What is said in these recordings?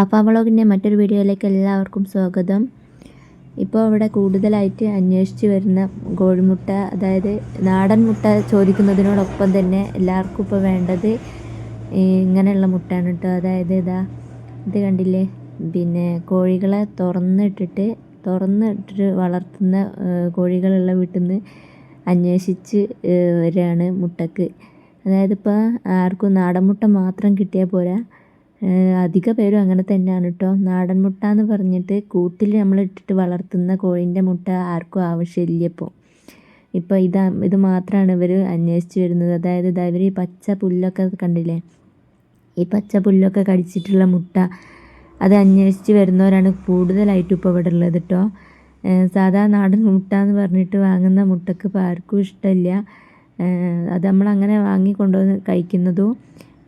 അപ്പോൾ വ്ളോഗിന്റെ മറ്റൊരു വീഡിയോയിലേക്ക് എല്ലാവർക്കും സ്വാഗതം. ഇപ്പോൾ ഇവിടെ കൂടുതലായിട്ട് അന്വേഷിച്ച് വരുന്ന കോഴിമുട്ട അതായത് നാടൻ മുട്ട ചോദിക്കുന്നതിനോടൊപ്പം തന്നെ എല്ലാവർക്കും ഇപ്പോൾ വേണ്ടത് ഇങ്ങനെയുള്ള മുട്ടയാണ് കേട്ടോ അതായത് ഇതാ ഇത് കണ്ടില്ലേ? പിന്നെ കോഴികളെ തുറന്നിട്ടിട്ട് തുറന്നിട്ടിട്ട് വളർത്തുന്ന കോഴികളുള്ള വീട്ടിൽ നിന്ന് അന്വേഷിച്ച് വരികയാണ് മുട്ടക്ക്. അതായത് ഇപ്പോൾ ആർക്കും നാടൻ മുട്ട മാത്രം കിട്ടിയാൽ പോരാ. അധിക പേരും അങ്ങനെ തന്നെയാണ് കേട്ടോ നാടൻ മുട്ട എന്ന് പറഞ്ഞിട്ട് കൂട്ടിൽ നമ്മൾ ഇട്ടിട്ട് വളർത്തുന്ന കോഴീന്റെ മുട്ട ആർക്കും ആവശ്യമില്ല ഇപ്പോൾ ഇപ്പോൾ ഇത് ഇത് മാത്രമാണ് ഇവർ അന്വേഷിച്ച് വരുന്നത്. അതായത് ഇതാ ഇവർ ഈ പച്ച പുല്ലൊക്കെ കണ്ടില്ലേ? ഈ പച്ച പുല്ലൊക്കെ കടിച്ചിട്ടുള്ള മുട്ട അത് അന്വേഷിച്ച് വരുന്നവരാണ് കൂടുതലായിട്ടും ഇപ്പോൾ ഇവിടെ ഉള്ളത് കേട്ടോ സാധാ നാടൻ മുട്ട എന്ന് പറഞ്ഞിട്ട് വാങ്ങുന്ന മുട്ടക്ക് ഇപ്പോൾ ആർക്കും ഇഷ്ടമില്ല. അത് നമ്മൾ അങ്ങനെ വാങ്ങി കൊണ്ടുവന്ന് കഴിക്കുന്നതും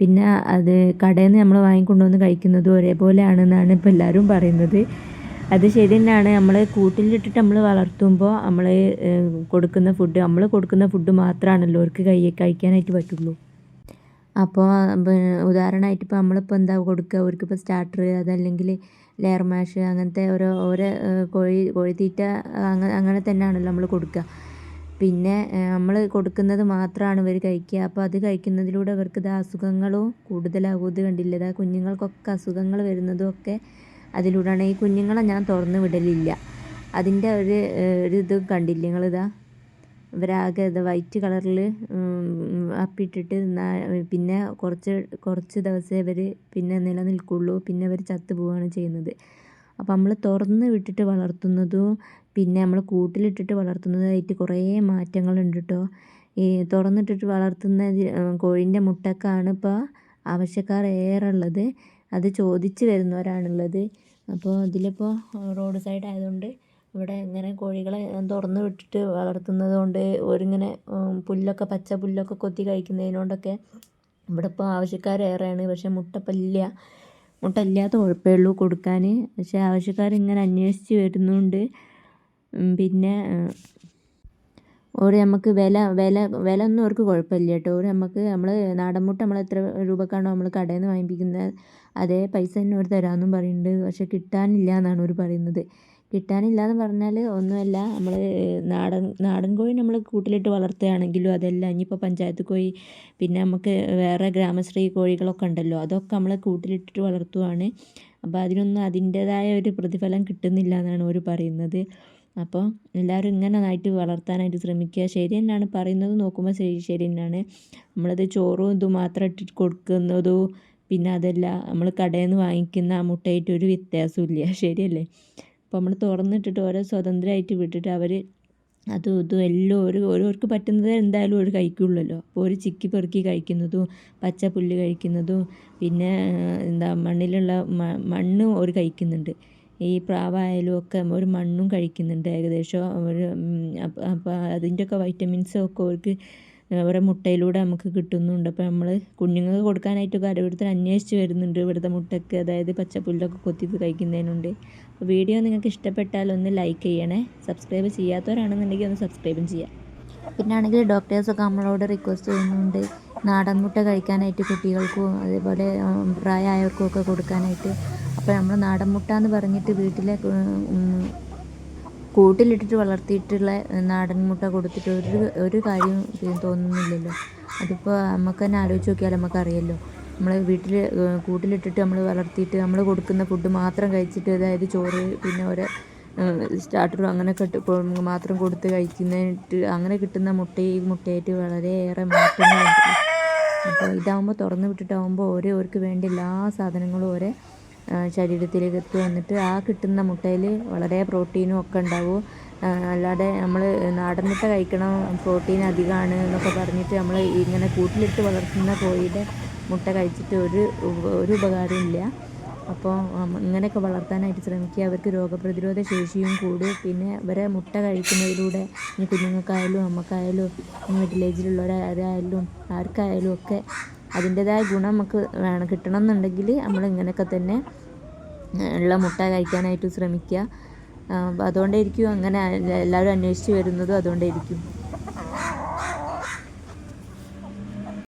പിന്നെ അത് കടയിൽ നിന്ന് നമ്മൾ വാങ്ങിക്കൊണ്ടുവന്ന് കഴിക്കുന്നതും ഒരേപോലെയാണെന്നാണ് ഇപ്പോൾ എല്ലാവരും പറയുന്നത്. അത് ശരി തന്നെയാണ്. നമ്മൾ കൂട്ടിലിട്ടിട്ട് നമ്മൾ വളർത്തുമ്പോൾ നമ്മൾ കൊടുക്കുന്ന ഫുഡ് നമ്മൾ കൊടുക്കുന്ന ഫുഡ് മാത്രമാണല്ലോ അവർക്ക് കൈ കഴിക്കാനായിട്ട് പറ്റുള്ളൂ. അപ്പോൾ ഉദാഹരണമായിട്ട് ഇപ്പോൾ നമ്മളിപ്പോൾ എന്താ കൊടുക്കുക അവർക്കിപ്പോൾ സ്റ്റാർട്ടർ അതല്ലെങ്കിൽ ലെയർ മാഷ് അങ്ങനത്തെ ഓരോ ഓരോ കോഴി കോഴിത്തീറ്റ അങ്ങനെ അങ്ങനെ തന്നെയാണല്ലോ നമ്മൾ കൊടുക്കുക പിന്നെ നമ്മൾ കൊടുക്കുന്നത് മാത്രമാണ് ഇവർ കഴിക്കുക. അപ്പോൾ അത് കഴിക്കുന്നതിലൂടെ ഇവർക്ക് ഇത് അസുഖങ്ങളും കൂടുതലാകുന്നത് കണ്ടില്ല? ഇതാ കുഞ്ഞുങ്ങൾക്കൊക്കെ അസുഖങ്ങൾ വരുന്നതും ഒക്കെ അതിലൂടെയാണ്. ഈ കുഞ്ഞുങ്ങളെ ഞാൻ തുറന്ന് വിടലില്ല. അതിന്റെ ഒരു ഒരു ഇത് കണ്ടില്ല നിങ്ങളിതാ? ഇവരാകെ ഇത് വൈറ്റ് കളറിൽ അപ്പിട്ടിട്ട് പിന്നെ കുറച്ച് കുറച്ച് ദിവസമേ ഇവർ പിന്നെ നിലനിൽക്കുള്ളൂ. പിന്നെ ഇവർ ചത്തു പോവുകയാണ് ചെയ്യുന്നത്. അപ്പോൾ നമ്മൾ തുറന്ന് വിട്ടിട്ട് വളർത്തുന്നതും പിന്നെ നമ്മൾ കൂട്ടിലിട്ടിട്ട് വളർത്തുന്നതായിട്ട് കുറേ മാറ്റങ്ങളുണ്ട് കേട്ടോ ഈ തുറന്നിട്ടിട്ട് വളർത്തുന്ന കോഴീന്റെ മുട്ടക്കാണ് ഇപ്പോൾ ആവശ്യക്കാർ ഏറെ ഉള്ളത് അത് ചോദിച്ച് വരുന്നവരാണുള്ളത്. അപ്പോൾ ഇതിലിപ്പോൾ റോഡ് സൈഡ് ആയതുകൊണ്ട് ഇവിടെ ഇങ്ങനെ കോഴികളെ തുറന്ന് വിട്ടിട്ട് വളർത്തുന്നത് കൊണ്ട് ഒരിങ്ങനെ പുല്ലൊക്കെ പച്ച പുല്ലൊക്കെ കൊത്തി കഴിക്കുന്നതിനോണ്ടൊക്കെ ഇവിടെ ഇപ്പോൾ ആവശ്യക്കാരേറെയാണ്. പക്ഷേ മുട്ട മുട്ട ഇല്ലാത്ത ഉള്ളൂ കൊടുക്കാൻ പക്ഷേ ആവശ്യക്കാർ ഇങ്ങനെ അന്വേഷിച്ച് വരുന്നുണ്ട്. പിന്നെ ഒരു നമുക്ക് വില വില വില ഒന്നും അവർക്ക് കുഴപ്പമില്ല കേട്ടോ. ഒരു നമുക്ക് നമ്മൾ നാടൻ മുട്ട നമ്മൾ എത്ര രൂപക്കാണോ നമ്മൾ കടയിൽ നിന്ന് വാങ്ങിപ്പിക്കുന്നത് അതേ പൈസ തന്നെ അവർ തരാമെന്നും പറയുന്നുണ്ട്. പക്ഷേ കിട്ടാനില്ല എന്നാണ് അവർ പറയുന്നത്. കിട്ടാനില്ല എന്ന് പറഞ്ഞാൽ ഒന്നുമല്ല. നമ്മൾ നാടൻ നാടൻ കോഴി നമ്മൾ കൂട്ടിലിട്ട് വളർത്തുകയാണെങ്കിലും അതെല്ലാം. ഇനിയിപ്പോൾ പഞ്ചായത്ത് കോഴി പിന്നെ നമുക്ക് വേറെ ഗ്രാമശ്രീ കോഴികളൊക്കെ ഉണ്ടല്ലോ അതൊക്കെ നമ്മൾ കൂട്ടിലിട്ടിട്ട് വളർത്തുവാണ്. അപ്പോൾ അതിനൊന്നും അതിന്റേതായ ഒരു പ്രതിഫലം കിട്ടുന്നില്ല എന്നാണ് അവർ പറയുന്നത്. അപ്പോൾ എല്ലാവരും ഇങ്ങനെ നന്നായിട്ട് വളർത്താനായിട്ട് ശ്രമിക്കുക. ശരി തന്നെയാണ് പറയുന്നത്. നോക്കുമ്പോൾ ശരി ശരി തന്നെയാണ് നമ്മളത് ചോറും ഇതും മാത്രം ഇട്ടിട്ട് കൊടുക്കുന്നതോ പിന്നെ അതല്ല നമ്മൾ കടയിൽ നിന്ന് വാങ്ങിക്കുന്ന ആ മുട്ടയായിട്ട് ഒരു വ്യത്യാസവും ഇല്ല ശരിയല്ലേ? അപ്പോൾ നമ്മൾ തുറന്നിട്ടിട്ട് ഓരോ സ്വതന്ത്രമായിട്ട് വിട്ടിട്ട് അവർ അതും ഇതും എല്ലാം ഒരു ഓരോർക്ക് പറ്റുന്നത് എന്തായാലും ഒരു കഴിക്കുള്ളല്ലോ. അപ്പോൾ ഒരു ചിക്കി പെറുക്കി കഴിക്കുന്നതും പച്ച പുല്ല് കഴിക്കുന്നതും പിന്നെ എന്താ മണ്ണിലുള്ള മണ്ണ് ഒരു കഴിക്കുന്നുണ്ട്. ഈ പ്രാവായാലും ഒക്കെ ഒരു മണ്ണും കഴിക്കുന്നുണ്ട് ഏകദേശം. ഒരു അപ്പോൾ അതിന്റെയൊക്കെ വൈറ്റമിൻസും ഒക്കെ അവർക്ക് അവരുടെ മുട്ടയിലൂടെ നമുക്ക് കിട്ടുന്നുണ്ട്. അപ്പോൾ നമ്മൾ കുഞ്ഞുങ്ങൾക്ക് കൊടുക്കാനായിട്ടൊക്കെ ഓരോരുത്തർ അന്വേഷിച്ച് വരുന്നുണ്ട് ഇവിടുത്തെ മുട്ടയ്ക്ക് അതായത് പച്ചപ്പുല്ലൊക്കെ കൊത്തി കഴിക്കുന്നതിനുണ്ട്. വീഡിയോ നിങ്ങൾക്ക് ഇഷ്ടപ്പെട്ടാൽ ഒന്ന് ലൈക്ക് ചെയ്യണേ. സബ്സ്ക്രൈബ് ചെയ്യാത്തവരാണെന്നുണ്ടെങ്കിൽ ഒന്ന് സബ്സ്ക്രൈബും ചെയ്യാം. പിന്നെ ആണെങ്കിൽ ഡോക്ടേഴ്സൊക്കെ നമ്മളോട് റിക്വസ്റ്റ് ചെയ്യുന്നുണ്ട്. നാടൻ മുട്ട കഴിക്കാനായിട്ട് കുട്ടികൾക്കും അതേപോലെ പ്രായമായവർക്കും ഒക്കെ കൊടുക്കാനായിട്ട്. അപ്പോൾ നമ്മൾ നാടൻ മുട്ട എന്ന് പറഞ്ഞിട്ട് വീട്ടിലെ കൂട്ടിലിട്ടിട്ട് വളർത്തിയിട്ടുള്ള നാടൻ മുട്ട കൊടുത്തിട്ട് ഒരു ഒരു കാര്യം തോന്നുന്നില്ലല്ലോ. അതിപ്പോൾ നമുക്ക് തന്നെ ആലോചിച്ച് നോക്കിയാൽ നമുക്കറിയാമല്ലോ നമ്മൾ വീട്ടിൽ കൂട്ടിലിട്ടിട്ട് നമ്മൾ വളർത്തിയിട്ട് നമ്മൾ കൊടുക്കുന്ന ഫുഡ് മാത്രം കഴിച്ചിട്ട് അതായത് ചോറ് പിന്നെ ഓരോ സ്റ്റാർട്ടറും അങ്ങനെയൊക്കെ മാത്രം കൊടുത്ത് കഴിക്കുന്നതിട്ട് അങ്ങനെ കിട്ടുന്ന മുട്ടയും മുട്ടയായിട്ട് വളരെയേറെ മാറ്റങ്ങളുണ്ട് അപ്പോൾ ഇതാകുമ്പോൾ തുറന്ന് വിട്ടിട്ടാകുമ്പോൾ ഓരോർക്ക് വേണ്ട എല്ലാ സാധനങ്ങളും ഓരോ ശരീരത്തിലേക്ക് എത്തി വന്നിട്ട് ആ കിട്ടുന്ന മുട്ടയിൽ വളരെ പ്രോട്ടീനും ഒക്കെ ഉണ്ടാവും. അല്ലാതെ നമ്മൾ നാടൻ കഴിക്കണം പ്രോട്ടീൻ അധികമാണ് എന്നൊക്കെ പറഞ്ഞിട്ട് നമ്മൾ ഇങ്ങനെ കൂട്ടിലിട്ട് വളർത്തുന്ന കോഴിയുടെ മുട്ട കഴിച്ചിട്ട് ഒരു ഒരു ഉപകാരവും ഇല്ല. അപ്പോൾ ഇങ്ങനെയൊക്കെ വളർത്താനായിട്ട് ശ്രമിക്കുക. അവർക്ക് രോഗപ്രതിരോധ ശേഷിയും കൂടും. പിന്നെ അവരെ മുട്ട കഴിക്കുന്നതിലൂടെ ഇനി കുഞ്ഞുങ്ങൾക്കായാലും അമ്മക്കായാലും വില്ലേജിലുള്ളവരായാലും ആർക്കായാലും ഒക്കെ അതിന്റെതായ ഗുണം നമുക്ക് വേണം. കിട്ടണം എന്നുണ്ടെങ്കിൽ നമ്മൾ ഇങ്ങനെയൊക്കെ തന്നെ ഉള്ള മുട്ട കഴിക്കാനായിട്ട് ശ്രമിക്കുക. അതുകൊണ്ടായിരിക്കും അങ്ങനെ എല്ലാവരും അന്വേഷിച്ച് വരുന്നതും അതുകൊണ്ടായിരിക്കും.